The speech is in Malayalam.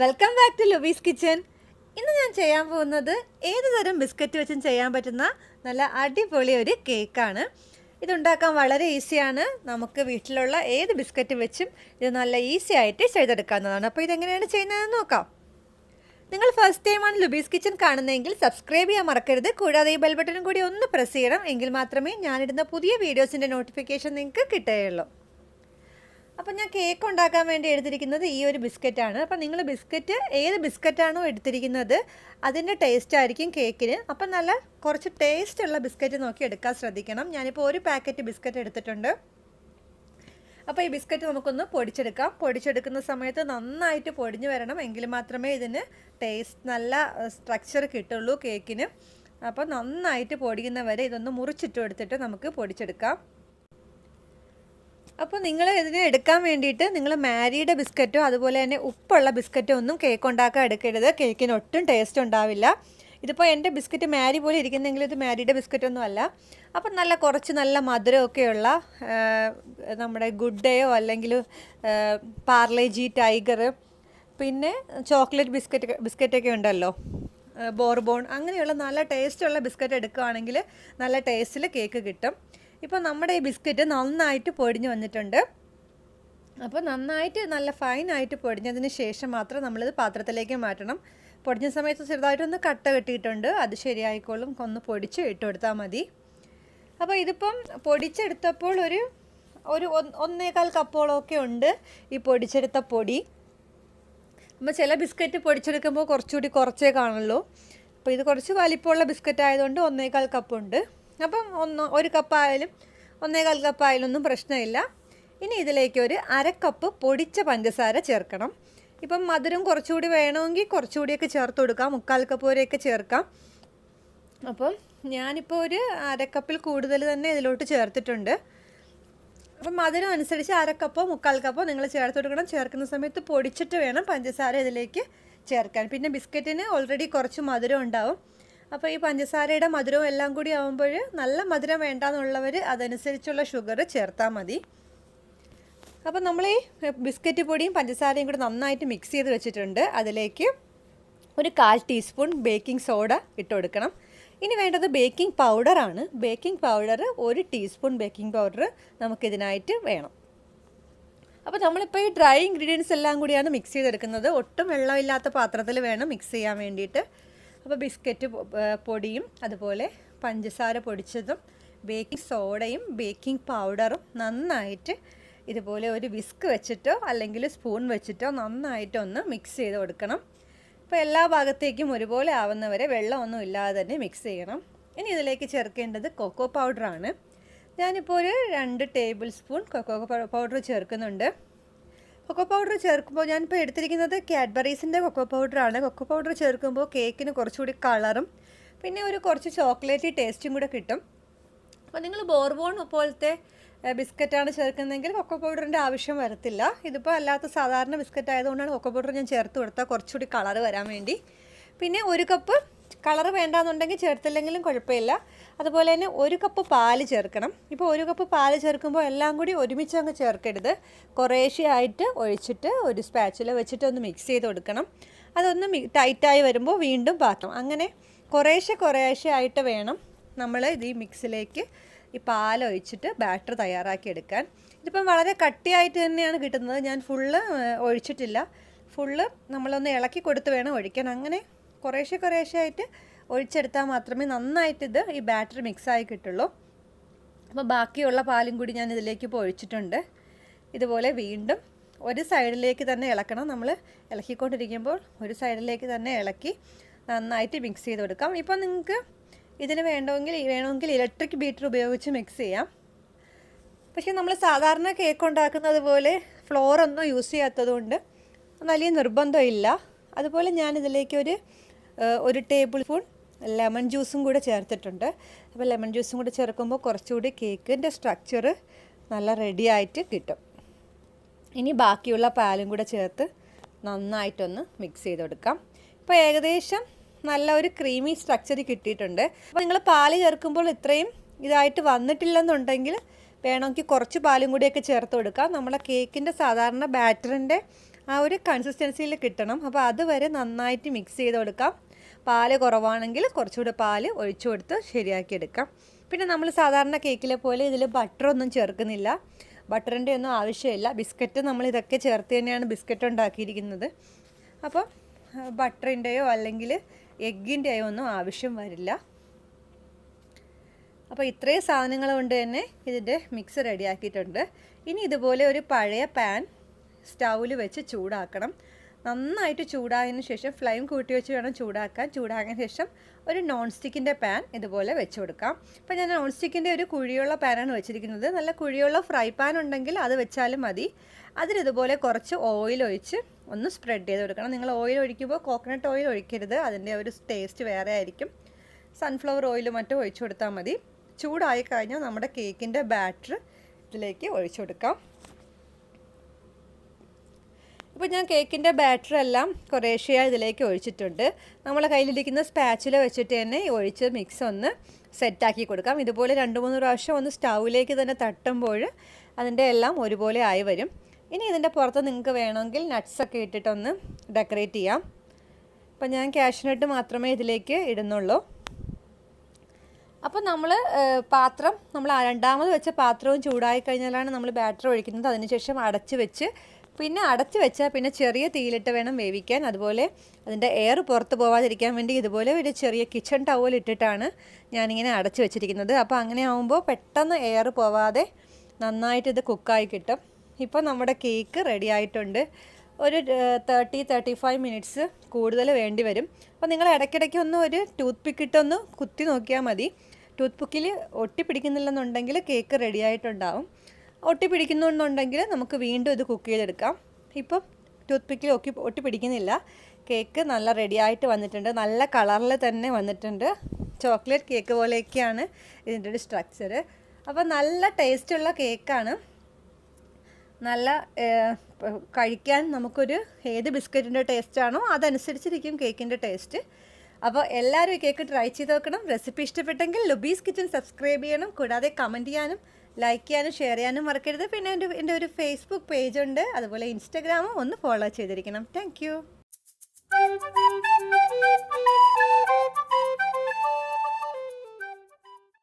Welcome back to Lubi's kitchen ഇന്ന് ഞാൻ ചെയ്യാൻ പോകുന്നത് ഏത് തരം ബിസ്ക്കറ്റ് വെച്ചും ചെയ്യാൻ പറ്റുന്ന നല്ല അടിപൊളി ഒരു കേക്കാണ്. ഇതുണ്ടാക്കാൻ വളരെ ഈസിയാണ്. നമുക്ക് വീട്ടിലുള്ള ഏത് ബിസ്ക്കറ്റ് വെച്ചും ഇത് നല്ല ഈസി ആയിട്ട് ചെയ്തെടുക്കാവുന്നതാണ്. അപ്പോൾ ഇതെങ്ങനെയാണ് ചെയ്യുന്നതെന്ന് നോക്കാം. നിങ്ങൾ ഫസ്റ്റ് ടൈമാണ് ലുബീസ് കിച്ചൻ കാണുന്നതെങ്കിൽ സബ്സ്ക്രൈബ് ചെയ്യാൻ മറക്കരുത്. കൂടാതെ ഈ ബെൽ ബട്ടണും കൂടി ഒന്ന് പ്രസ് ചെയ്യണം. എങ്കിൽ മാത്രമേ ഞാനിടുന്ന പുതിയ വീഡിയോസിന്റെ നോട്ടിഫിക്കേഷൻ നിങ്ങൾക്ക് കിട്ടുകയുള്ളൂ. അപ്പം ഞാൻ കേക്ക് ഉണ്ടാക്കാൻ വേണ്ടി എടുത്തിരിക്കുന്നത് ഈ ഒരു ബിസ്ക്കറ്റാണ്. അപ്പം നിങ്ങൾ ബിസ്ക്കറ്റ് ഏത് ബിസ്ക്കറ്റാണോ എടുത്തിരിക്കുന്നത് അതിന്റെ ടേസ്റ്റ് ആയിരിക്കും കേക്കിന്. അപ്പം നല്ല കുറച്ച് ടേസ്റ്റ് ഉള്ള ബിസ്ക്കറ്റ് നോക്കി എടുക്കാൻ ശ്രദ്ധിക്കണം. ഞാനിപ്പോൾ ഒരു പാക്കറ്റ് ബിസ്ക്കറ്റ് എടുത്തിട്ടുണ്ട്. അപ്പോൾ ഈ ബിസ്ക്കറ്റ് നമുക്കൊന്ന് പൊടിച്ചെടുക്കാം. പൊടിച്ചെടുക്കുന്ന സമയത്ത് നന്നായിട്ട് പൊടിഞ്ഞു വരണം. എങ്കിൽ മാത്രമേ ഇതിന് ടേസ്റ്റ് നല്ല സ്ട്രക്ചർ കിട്ടുള്ളൂ കേക്കിന്. അപ്പോൾ നന്നായിട്ട് പൊടിയുന്നവരെ ഇതൊന്ന് മുറിച്ചിട്ട് എടുത്തിട്ട് നമുക്ക് പൊടിച്ചെടുക്കാം. അപ്പോൾ നിങ്ങൾ ഇതിനെ എടുക്കാൻ വേണ്ടിയിട്ട് നിങ്ങൾ മാരിയുടെ ബിസ്ക്കറ്റോ അതുപോലെ തന്നെ ഉപ്പുള്ള ബിസ്ക്കറ്റോ ഒന്നും കേക്ക് ഉണ്ടാക്കാൻ എടുക്കരുത്. കേക്കിന് ഒട്ടും ടേസ്റ്റ് ഉണ്ടാവില്ല. ഇതിപ്പോൾ എന്റെ ബിസ്ക്കറ്റ് മാരി പോലെ ഇരിക്കുന്നെങ്കിൽ ഇത് മാരിയുടെ ബിസ്ക്കറ്റ് ഒന്നും അല്ല. അപ്പം നല്ല കുറച്ച് നല്ല മധുരമൊക്കെയുള്ള നമ്മുടെ ഗുഡ് ഡേയോ അല്ലെങ്കിൽ പാർലെ ജി ടൈഗർ പിന്നെ ചോക്ലേറ്റ് ബിസ്ക്കറ്റ് ബിസ്ക്കറ്റൊക്കെ ഉണ്ടല്ലോ. ബോർബോൺ അങ്ങനെയുള്ള നല്ല ടേസ്റ്റുള്ള ബിസ്ക്കറ്റ് എടുക്കുകയാണെങ്കിൽ നല്ല ടേസ്റ്റിൽ കേക്ക് കിട്ടും. ഇപ്പോൾ നമ്മുടെ ഈ ബിസ്ക്കറ്റ് നന്നായിട്ട് പൊടിഞ്ഞ് വന്നിട്ടുണ്ട്. അപ്പോൾ നന്നായിട്ട് നല്ല ഫൈനായിട്ട് പൊടിഞ്ഞതിന് ശേഷം മാത്രം നമ്മളിത് പാത്രത്തിലേക്ക് മാറ്റണം. പൊടിഞ്ഞ സമയത്ത് ചെറുതായിട്ടൊന്ന് കട്ട കെട്ടിയിട്ടുണ്ട്. അത് ശരിയായിക്കോളും. ഒന്ന് പൊടിച്ച് ഇട്ട് കൊടുത്താൽ മതി. അപ്പോൾ ഇതിപ്പം പൊടിച്ചെടുത്തപ്പോൾ ഒരു ഒരു ഒന്നേകാൽ കപ്പോളമൊക്കെ ഉണ്ട് ഈ പൊടിച്ചെടുത്ത പൊടി. അപ്പോൾ ചില ബിസ്ക്കറ്റ് പൊടിച്ചെടുക്കുമ്പോൾ കുറച്ചുകൂടി കുറച്ചേ കാണുള്ളൂ. അപ്പോൾ ഇത് കുറച്ച് വലിപ്പമുള്ള ബിസ്ക്കറ്റ് ആയതുകൊണ്ട് ഒന്നേകാൽ കപ്പുണ്ട്. അപ്പം ഒന്ന് ഒരു കപ്പായാലും ഒന്നേകാൽ കപ്പായാലും ഒന്നും പ്രശ്നമില്ല. ഇനി ഇതിലേക്ക് ഒരു അരക്കപ്പ് കപ്പ് പൊടിച്ച പഞ്ചസാര ചേർക്കണം. ഇപ്പം മധുരം കുറച്ചുകൂടി വേണമെങ്കിൽ കുറച്ചുകൂടിയൊക്കെ ചേർത്ത് കൊടുക്കാം. മുക്കാൽ കപ്പ് വരെയൊക്കെ ചേർക്കാം. അപ്പം ഞാനിപ്പോൾ ഒരു അരക്കപ്പിൽ കൂടുതൽ തന്നെ ഇതിലോട്ട് ചേർത്തിട്ടുണ്ട്. അപ്പം മധുരം അനുസരിച്ച് അരക്കപ്പോ മുക്കാൽ കപ്പോ നിങ്ങൾ ചേർത്ത് കൊടുക്കണം. ചേർക്കുന്ന സമയത്ത് പൊടിച്ചിട്ട് വേണം പഞ്ചസാര ഇതിലേക്ക് ചേർക്കാൻ. പിന്നെ ബിസ്ക്കറ്റിന് ഓൾറെഡി കുറച്ച് മധുരം ഉണ്ടാവും. അപ്പോൾ ഈ പഞ്ചസാരയുടെ മധുരവും എല്ലാം കൂടി ആകുമ്പോൾ നല്ല മധുരം വേണ്ടാന്നുള്ളവർ അതനുസരിച്ചുള്ള ഷുഗർ ചേർത്താൽ മതി. അപ്പോൾ നമ്മൾ ഈ ബിസ്ക്കറ്റ് പൊടിയും പഞ്ചസാരയും കൂടി നന്നായിട്ട് മിക്സ് ചെയ്ത് വെച്ചിട്ടുണ്ട്. അതിലേക്ക് ഒരു കാൽ ടീസ്പൂൺ ബേക്കിംഗ് സോഡ ഇട്ട് കൊടുക്കണം. ഇനി വേണ്ടത് ബേക്കിംഗ് പൗഡറാണ്. ബേക്കിംഗ് പൗഡർ ഒരു ടീസ്പൂൺ ബേക്കിംഗ് പൗഡർ നമുക്കിതിനായിട്ട് വേണം. അപ്പോൾ നമ്മളിപ്പോൾ ഈ ഡ്രൈ ഇൻഗ്രീഡിയൻസ് എല്ലാം കൂടിയാണ് മിക്സ് ചെയ്തെടുക്കുന്നത്. ഒട്ടും വെള്ളമില്ലാത്ത പാത്രത്തിൽ വേണം മിക്സ് ചെയ്യാൻ വേണ്ടിയിട്ട്. അപ്പോൾ ബിസ്ക്കറ്റ് പൊടിയും അതുപോലെ പഞ്ചസാര പൊടിച്ചതും ബേക്കിംഗ് സോഡയും ബേക്കിംഗ് പൗഡറും നന്നായിട്ട് ഇതുപോലെ ഒരു വിസ്ക് വെച്ചിട്ടോ അല്ലെങ്കിൽ സ്പൂൺ വെച്ചിട്ടോ നന്നായിട്ടൊന്ന് മിക്സ് ചെയ്ത് കൊടുക്കണം. അപ്പോൾ എല്ലാ ഭാഗത്തേക്കും ഒരുപോലെ ആവുന്നവരെ വെള്ളമൊന്നും ഇല്ലാതെ തന്നെ മിക്സ് ചെയ്യണം. ഇനി ഇതിലേക്ക് ചേർക്കേണ്ടത് കൊക്കോ പൗഡറാണ് ഞാനിപ്പോൾ ഒരു രണ്ട് ടേബിൾ സ്പൂൺ കൊക്കോ പൗഡർ ചേർക്കുന്നുണ്ട്. കൊക്കോ പൗഡർ ചേർക്കുമ്പോൾ ഞാനിപ്പോൾ എടുത്തിരിക്കുന്നത് കാഡ്ബറീസിന്റെ കൊക്കോ പൗഡറാണ് കൊക്കോ പൗഡർ ചേർക്കുമ്പോൾ കേക്കിന് കുറച്ചുകൂടി കളറും പിന്നെ ഒരു കുറച്ച് ചോക്ലേറ്റ് ടേസ്റ്റും കൂടെ കിട്ടും. അപ്പോൾ നിങ്ങൾ ബോർബോൺ പോലത്തെ ബിസ്ക്കറ്റാണ് ചേർക്കുന്നതെങ്കിൽ കൊക്കോ പൗഡറിന്റെ ആവശ്യം വരത്തില്ല. ഇതിപ്പോൾ അല്ലാത്ത സാധാരണ ബിസ്ക്കറ്റ് ആയതുകൊണ്ടാണ് കൊക്കോ പൗഡർ ഞാൻ ചേർത്ത് കൊടുത്താൽ കുറച്ചുകൂടി കളർ വരാൻ വേണ്ടി. പിന്നെ ഒരു കപ്പ് കളർ വേണ്ടാന്നുണ്ടെങ്കിൽ ചേർത്തില്ലെങ്കിലും കുഴപ്പമില്ല. അതുപോലെ തന്നെ ഒരു കപ്പ് പാൽ ചേർക്കണം. ഇപ്പോൾ ഒരു കപ്പ് പാൽ ചേർക്കുമ്പോൾ എല്ലാം കൂടി ഒരുമിച്ച് അങ്ങ് ചേർക്കരുത്. കുറേശ്ശെയായിട്ട് ഒഴിച്ചിട്ട് ഒരു സ്പാച്ചിൽ വെച്ചിട്ട് ഒന്ന് മിക്സ് ചെയ്ത് കൊടുക്കണം. അതൊന്ന് ടൈറ്റായി വരുമ്പോൾ വീണ്ടും പാത്രം. അങ്ങനെ കുറേശ്ശെ കുറേശ്ശെ ആയിട്ട് വേണം നമ്മൾ ഇത് ഈ മിക്സിലേക്ക് ഈ പാലൊഴിച്ചിട്ട് ബാറ്റർ തയ്യാറാക്കി എടുക്കാൻ. ഇതിപ്പം വളരെ കട്ടിയായിട്ട് തന്നെയാണ് കിട്ടുന്നത്. ഞാൻ ഫുള്ള് ഒഴിച്ചിട്ടില്ല. ഫുള്ള് നമ്മളൊന്ന് ഇളക്കി കൊടുത്ത് വേണം ഒഴിക്കാൻ. അങ്ങനെ കുറേശ്ശെ കുറേശ്ശെ ആയിട്ട് ഒഴിച്ചെടുത്താൽ മാത്രമേ നന്നായിട്ട് ഇത് ഈ ബാറ്റർ മിക്സായി കിട്ടുള്ളൂ. അപ്പോൾ ബാക്കിയുള്ള പാലും കൂടി ഞാൻ ഇതിലേക്ക് ഇപ്പോൾ ഒഴിച്ചിട്ടുണ്ട്. ഇതുപോലെ വീണ്ടും ഒരു സൈഡിലേക്ക് തന്നെ ഇളക്കണം. നമ്മൾ ഇളക്കിക്കൊണ്ടിരിക്കുമ്പോൾ ഒരു സൈഡിലേക്ക് തന്നെ ഇളക്കി നന്നായിട്ട് മിക്സ് ചെയ്ത് കൊടുക്കാം. ഇപ്പോൾ നിങ്ങൾക്ക് ഇതിന് വേണമെങ്കിൽ വേണമെങ്കിൽ ഇലക്ട്രിക് ബീറ്റർ ഉപയോഗിച്ച് മിക്സ് ചെയ്യാം. പക്ഷേ നമ്മൾ സാധാരണ കേക്ക് ഉണ്ടാക്കുന്നത് പോലെ ഫ്ലോർ ഒന്നും യൂസ് ചെയ്യാത്തതുകൊണ്ട് വലിയ നിർബന്ധമില്ല. അതുപോലെ ഞാനിതിലേക്ക് ഒരു ഒരു ടേബിൾ സ്പൂൺ ലെമൺ ജ്യൂസും കൂടെ ചേർത്തിട്ടുണ്ട്. അപ്പോൾ ലെമൺ ജ്യൂസും കൂടെ ചേർക്കുമ്പോൾ കുറച്ചുകൂടി കേക്കിന്റെ സ്ട്രക്ചർ നല്ല റെഡി ആയിട്ട് കിട്ടും. ഇനി ബാക്കിയുള്ള പാലും കൂടെ ചേർത്ത് നന്നായിട്ടൊന്ന് മിക്സ് ചെയ്ത് കൊടുക്കാം ഇപ്പോൾ ഏകദേശം നല്ല ഒരു ക്രീമി സ്ട്രക്ചർ കിട്ടിയിട്ടുണ്ട്. അപ്പോൾ നിങ്ങൾ പാൽ ചേർക്കുമ്പോൾ ഇത്രയും ഇതായിട്ട് വന്നിട്ടില്ലെന്നുണ്ടെങ്കിൽ വേണമെങ്കിൽ കുറച്ച് പാലും കൂടിയൊക്കെ ചേർത്ത് കൊടുക്കാം. നമ്മുടെ കേക്കിന്റെ സാധാരണ ബാറ്ററിന്റെ ആ ഒരു കൺസിസ്റ്റൻസിയിൽ കിട്ടണം. അപ്പോൾ അതുവരെ നന്നായിട്ട് മിക്സ് ചെയ്ത് കൊടുക്കാം പാൽ കുറവാണെങ്കിൽ കുറച്ചുകൂടെ പാൽ ഒഴിച്ചു കൊടുത്ത് ശരിയാക്കിയെടുക്കാം. പിന്നെ നമ്മൾ സാധാരണ കേക്കിലെ പോലെ ഇതിൽ ബട്ടറൊന്നും ചേർക്കുന്നില്ല. ബട്ടറിന്റെ ഒന്നും ആവശ്യമില്ല. ബിസ്ക്കറ്റ് നമ്മൾ ഇതൊക്കെ ചേർത്ത് തന്നെയാണ് ബിസ്ക്കറ്റ് ഉണ്ടാക്കിയിരിക്കുന്നത്. അപ്പോൾ ബട്ടറിന്റെയോ അല്ലെങ്കിൽ എഗ്ഗിന്റെയോ ഒന്നും ആവശ്യം വരില്ല. അപ്പോൾ ഇത്രയും സാധനങ്ങൾ കൊണ്ട് തന്നെ ഇതിന്റെ മിക്സ് റെഡിയാക്കിയിട്ടുണ്ട്. ഇനി ഇതുപോലെ ഒരു പഴയ പാൻ സ്റ്റൗവിൽ വെച്ച് ചൂടാക്കണം. നന്നായിട്ട് ചൂടായതിനു ശേഷം ഫ്ലെയിം കൂട്ടി വെച്ച് വേണം ചൂടാക്കാൻ. ചൂടാക്കിയ ശേഷം ഒരു നോൺ സ്റ്റിക്കിന്റെ പാൻ ഇതുപോലെ വെച്ച് കൊടുക്കാം. അപ്പോൾ ഞാൻ നോൺ സ്റ്റിക്കിന്റെ ഒരു കുഴിയുള്ള പാനാണ് വെച്ചിരിക്കുന്നത്. നല്ല കുഴിയുള്ള ഫ്രൈ പാൻ ഉണ്ടെങ്കിൽ അത് വെച്ചാലും മതി. അതിലിതുപോലെ കുറച്ച് ഓയിൽ ഒഴിച്ച് ഒന്ന് സ്പ്രെഡ് ചെയ്ത് കൊടുക്കണം. നിങ്ങൾ ഓയിൽ ഒഴിക്കുമ്പോൾ കോക്കനട്ട് ഓയിൽ ഒഴിക്കരുത്. അതിന്റെ ഒരു ടേസ്റ്റ് വേറെ ആയിരിക്കും. സൺഫ്ലവർ ഓയിൽ മറ്റും ഒഴിച്ചു കൊടുത്താൽ മതി. ചൂടായി കഴിഞ്ഞാൽ നമ്മുടെ കേക്കിന്റെ ബാറ്റർ ഇതിലേക്ക് ഒഴിച്ചു കൊടുക്കാം. ഇപ്പോൾ ഞാൻ കേക്കിന്റെ ബാറ്റർ എല്ലാം കുറേശ്ശേ ഇതിലേക്ക് ഒഴിച്ചിട്ടുണ്ട്. നമ്മളെ കയ്യിലിരിക്കുന്ന സ്പാച്ചില വെച്ചിട്ട് തന്നെ ഒഴിച്ച് മിക്സ് ഒന്ന് സെറ്റാക്കി കൊടുക്കാം. ഇതുപോലെ രണ്ട് മൂന്ന് പ്രാവശ്യം ഒന്ന് സ്റ്റൗവിലേക്ക് തന്നെ തട്ടുമ്പോൾ അതിന്റെ എല്ലാം ഒരുപോലെ ആയി വരും. ഇനി ഇതിന്റെ പുറത്ത് നിങ്ങൾക്ക് വേണമെങ്കിൽ നട്ട്സൊക്കെ ഇട്ടിട്ടൊന്ന് ഡെക്കറേറ്റ് ചെയ്യാം. അപ്പം ഞാൻ കാഷ്നട്ട് മാത്രമേ ഇതിലേക്ക് ഇടുന്നുള്ളൂ. അപ്പോൾ നമ്മൾ പാത്രം നമ്മൾ രണ്ടാമത് വെച്ച പാത്രവും ചൂടായി കഴിഞ്ഞാലാണ് നമ്മൾ ബാറ്റർ ഒഴിക്കുന്നത്. അതിനുശേഷം അടച്ച് വെച്ച് പിന്നെ അടച്ചു വെച്ചാൽ പിന്നെ ചെറിയ തീയിലിട്ട് വേണം വേവിക്കാൻ. അതുപോലെ അതിന്റെ എയർ പുറത്ത് പോവാതിരിക്കാൻ വേണ്ടി ഇതുപോലെ ഒരു ചെറിയ കിച്ചൺ ടവൽ ഇട്ടിട്ടാണ് ഞാനിങ്ങനെ അടച്ചു വെച്ചിരിക്കുന്നത്. അപ്പോൾ അങ്ങനെ ആവുമ്പോൾ പെട്ടെന്ന് എയർ പോവാതെ നന്നായിട്ട് ഇത് കുക്കായി കിട്ടും. ഇപ്പോൾ നമ്മുടെ കേക്ക് റെഡി ആയിട്ടുണ്ട്. ഒരു തേർട്ടി തേർട്ടി ഫൈവ് മിനിറ്റ്സ് കൂടുതൽ വേണ്ടി വരും. അപ്പോൾ നിങ്ങൾ ഇടയ്ക്കിടയ്ക്ക് ഒന്ന് ഒരു ടൂത്ത് പിക്ക് ഇട്ടൊന്ന് കുത്തി നോക്കിയാൽ മതി. ടൂത്ത് പിക്കിൽ ഒട്ടിപ്പിടിക്കുന്നില്ലെന്നുണ്ടെങ്കിൽ കേക്ക് റെഡി ആയിട്ടുണ്ടാവും. ഒട്ടിപ്പിടിക്കുന്നുണ്ടെങ്കിൽ നമുക്ക് വീണ്ടും ഇത് കുക്ക് ചെയ്തെടുക്കാം. ഇപ്പം ടൂത്ത് പിക്കിൽ ഒട്ടി പിടിക്കുന്നില്ല കേക്ക് നല്ല റെഡിയായിട്ട് വന്നിട്ടുണ്ട്. നല്ല കളറിൽ തന്നെ വന്നിട്ടുണ്ട്. ചോക്ലേറ്റ് കേക്ക് പോലെയൊക്കെയാണ് ഇതിന്റെ ഒരു സ്ട്രക്ചർ അപ്പോൾ നല്ല ടേസ്റ്റുള്ള കേക്കാണ് നല്ല കഴിക്കാൻ നമുക്കൊരു ഏത് ബിസ്ക്കറ്റിന്റെ ടേസ്റ്റാണോ അതനുസരിച്ചിരിക്കും കേക്കിന്റെ ടേസ്റ്റ് അപ്പോൾ എല്ലാവരും ഈ കേക്ക് ട്രൈ ചെയ്ത് നോക്കണം. റെസിപ്പി ഇഷ്ടപ്പെട്ടെങ്കിൽ ലുബീസ് കിച്ചൺ സബ്സ്ക്രൈബ് ചെയ്യണം. കൂടാതെ കമന്റ് ചെയ്യാനും ലൈക്ക് ചെയ്യാനും ഷെയർ ചെയ്യാനും മറക്കരുത്. പിന്നെ എന്റെ എന്റെ ഒരു ഫേസ്ബുക്ക് ഉണ്ട്. അതുപോലെ ഇൻസ്റ്റഗ്രാമും ഒന്ന് ഫോളോ ചെയ്തിരിക്കണം. താങ്ക്